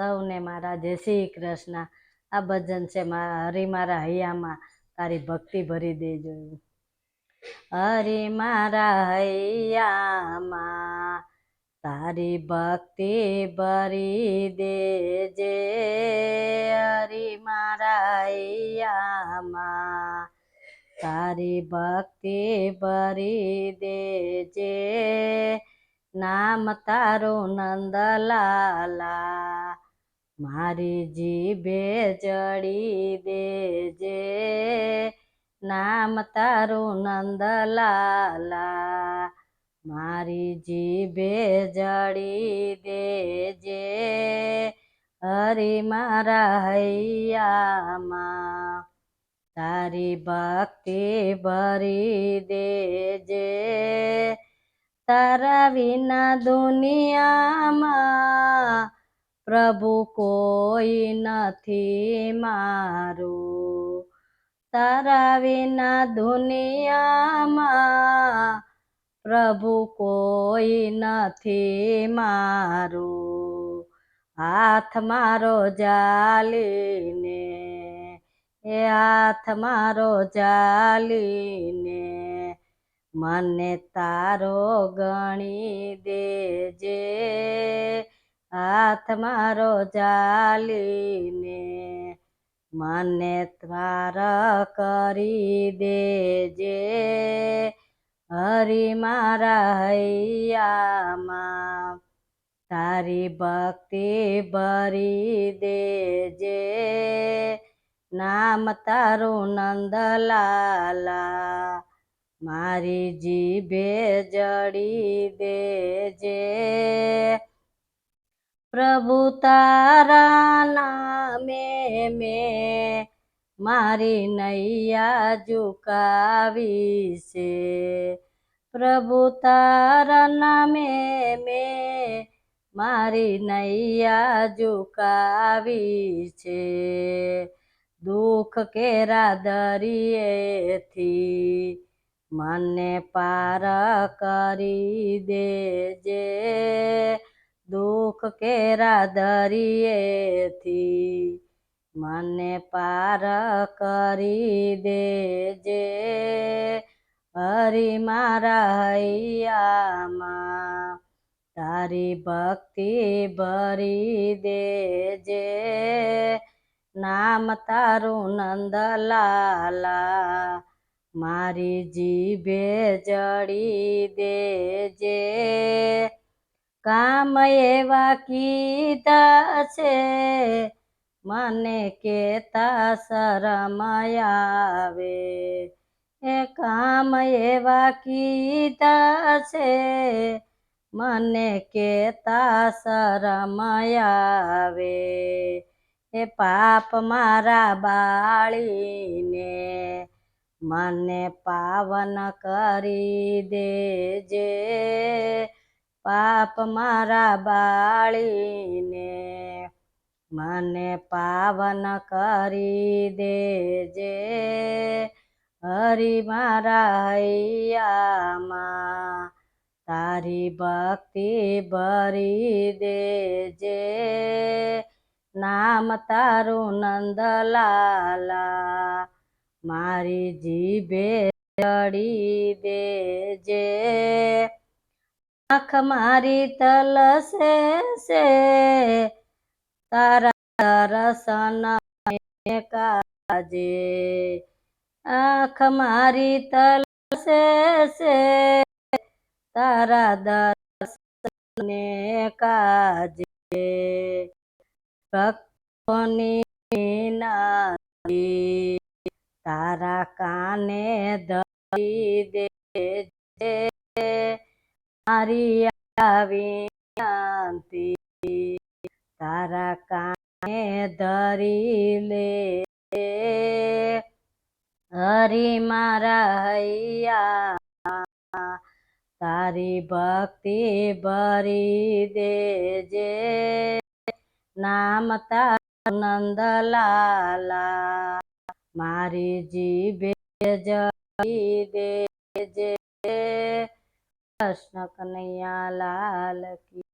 સૌને મારા જય શ્રી કૃષ્ણ. આ ભજન છે મારા હરી મારા હૈયામાં. તારી ભક્તિ ભરી દેજો હરી મારા હૈયામાં. તારી ભક્તિ ભરી દેજે. હરી મારા હૈયામાં. તારી ભક્તિ ભરી દેજે. નામ તારું નંદલાલા. મારી જીભે ચડી દેજે. નામ તારું નંદલાલા, મારી જીભે જડી દેજે. હરી મારા હૈયામાં, તારી ભક્તિ ભરી દેજે. તારા વિના દુનિયામાં પ્રભુ કોઈ નથી મારું. તારા વિના દુનિયામાં પ્રભુ કોઈ નથી મારું. હાથ મારો જાલીને, એ હાથ મારો જાલીને, મને તારો ગણી દેજે. હાથ મારો જાલીને મને દ્વાર કરી દેજે. હરી મારા હૈયામાં તારી ભક્તિ ભરી દેજે. નામ તારું નંદલાલા મારી જીભે જડી દેજે. પ્રભુ તારા નામે મેં મારી નૈયા ઝુકાવી છે. પ્રભુ તારા નામે મેં મારી નૈયા ઝુકાવી છે. દુઃખ કેરા દરિયેથી મને પાર કરી દેજે. દુઃખ કેરા દરિયેથી મને પાર કરી દેજે. હરી મારા હૈયામાં તારી ભક્તિ ભરી દેજે. નામ તારું નંદલાલા, મારી જીભે જડી દેજે. કામ એવા કીધા છે. મને કેતા શરમ આવે. એ કામ એવા કીધા છે. મને કેતા શરમ આવે. એ પાપ મારા બાળીને મને પાવન કરી દેજે. પાપ મારા બાળીને મને પાવન કરી દેજે. હરી મારા હૈયામાં તારી ભક્તિ ભરી દેજે. નામ તારું નંદલાલા મારી જીભે ચડી દેજે. આંખ મારી તલસે છે તારા દર્શન કાજે. આંખ મારી તલસે છે તારા દર્શન કાજે. ભક્તોની નાદી તારા કાને ધરી દેજે. મારી આવી તારા કાને ધરી લે. હરી મારા હૈયા, તારી ભક્તિ ભરી દેજે. નામ તારું નંદલાલા, મારી જીભે જડી દેજે. કૃષ્ણ કનૈયા લાલ કી